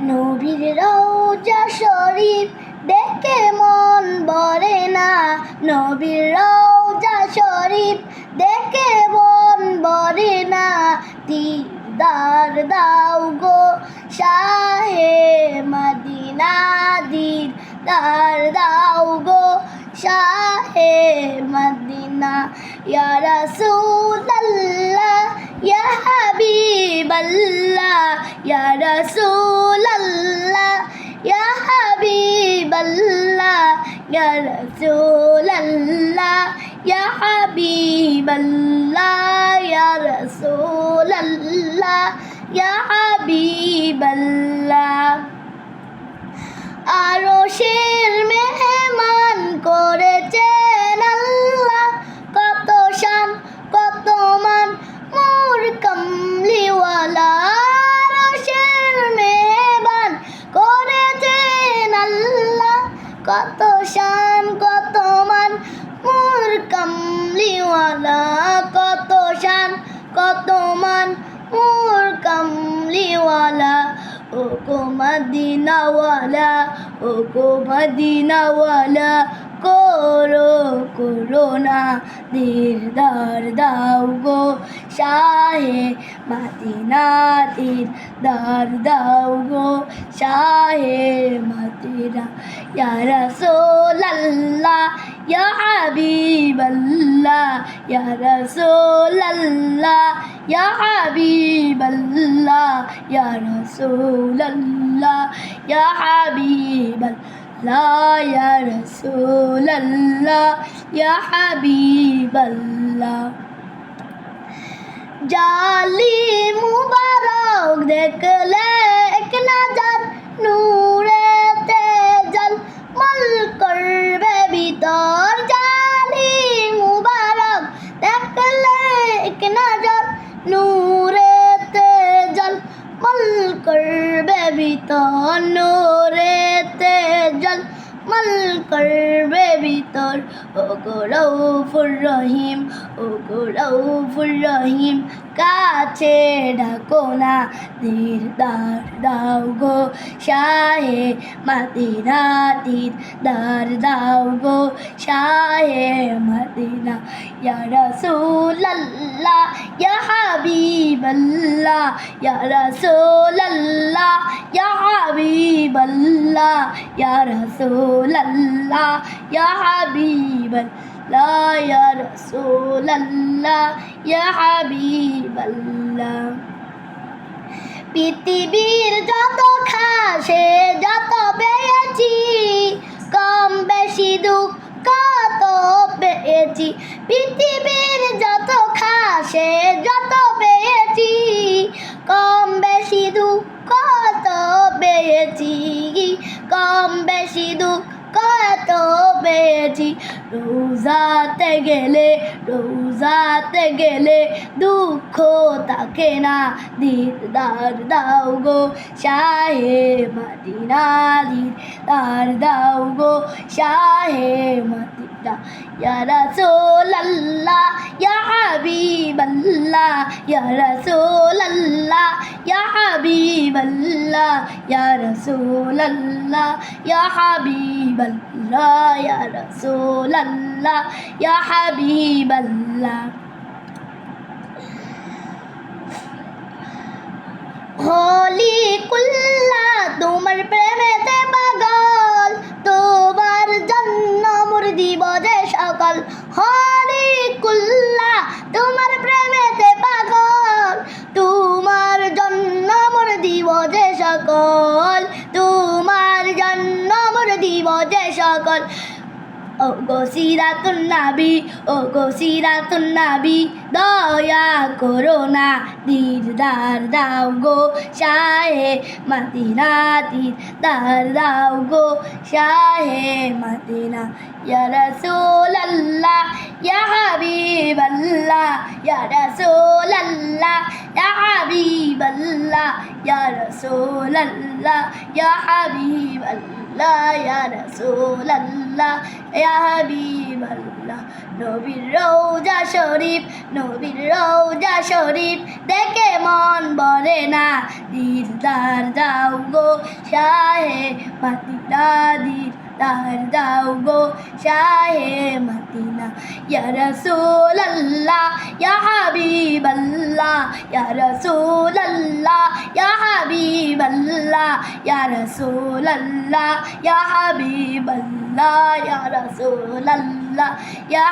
নবীর রওজা শরীফ দেখে মন ভরে না। নবীর রওজা শরীফ দেখে মন ভরে না। দিদার দাও গো শাহে মদিনা, দিদার দাও গো শাহে মদিনা। ইয়া রাসূলাল্লাহ ইয়া হাবিবাল্লাহ ইয়া রাসূলাল্লাহ ইয়া হাবিবাল্লাহ ইয়া রাসূলাল্লাহ ইয়া হাবিবাল্লাহ ইয়া রাসূলাল্লাহ ইয়া হাবিবাল্লাহ আরও শের মেহমান করেছেন কত মান মোর কমলিওয়ালা ও গো মদিনাওয়ালা ও গো মদিনাওয়ালা, করো করোনা দিরদার দাও গো, শাহে মদিনা দিরদার দাও গো, শাহে মদিনা, ইয়া রাসূলাল্লাহ ইয়া হাবিবাল্লাহ ইয়া রাসূলাল্লাহ ইয়া হাবিবাল্লাহ ইয়া রাসূলাল্লাহ ইয়া হাবিবাল্লাহ ইয়া রাসূলাল্লাহ ইয়া হাবিবাল্লাহ জালি মুবারক দেখলে এক নজর নূরে করবে ভিতর নূরে তেজল মল ও গো রৌফুর রহিম ও গো রৌফুর রহিম, কাছে ডাকো না, দিরদার দাও গো, শাহে মদিনা দিরদার দাও গো, শাহে মদিনা, ইয়া রাসূলাল্লাহ, ইয়া হাবিবাল্লাহ, ইয়া রাসূলাল্লাহ, ইয়া হাবিবাল্লাহ, ইয়া রাসূলাল্লাহ, ইয়া হাবিবাল্লাহ ইয়া রাসূলাল্লাহ ইয়া হাবিবাল্লাহ পৃথিবীর যত খাসে, যত পেয়েছি, কম বেশি দুঃখ কত পেয়েছি। পৃথিবীর যত খাসে, যত পেয়েছি, কম বেশি দুঃখ কত পেয়েছি। কম বেশি দুঃখ পেয়েছি রোজাতে গেলে রোজাতে গেলে দুঃখ থাকে না। দিদার দাও গো শাহে মদিনা দিদার দাও গো শাহে মদিনা। ইয়া রাসূলাল্লাহ, ইয়া হাবিবাল্লাহ, ইয়া রাসূলাল্লাহ, ইয়া হাবিবাল্লাহ ইয়া রাসূলাল্লাহ ইয়া হাবিবাল্লাহ ইয়া রাসূলাল্লাহ ইয়া হাবিবাল্লাহ। হলি কুল্লা দিব যে সকল তোমার জন্য মোর দিব যে সকল। ও গো সিরাতুন নাবি, ও গো সিরাতুন নাবি, দয়া করো না দিদার দাও গো, শাহে মদিনা দিদার দাও গো, শাহে মদিনা, ইয়া রাসূলাল্লাহ, ইয়া হাবিবাল্লাহ, ইয়া রাসূলাল্লাহ, ইয়া হাবিবাল্লাহ, ইয়া রাসূলাল্লাহ, ইয়া হাবিবাল্লাহ, ইয়া রাসূলাল্লাহ, ইয়া হাবিব আল্লাহ নবীর রৌজা শরীফ, নবীর রৌজা শরীফ দেখে মন বলে না। দিদার যাও গো শাহে মাতিনা দিলদার যাও গো শাহে মাতিনা। ইয়া ইয়া হাবিবাল্লাহ, ইয়া ইয়া হাবিবাল্লাহ, ইয়া ইয়া হাবিবাল্লাহ, ইয়া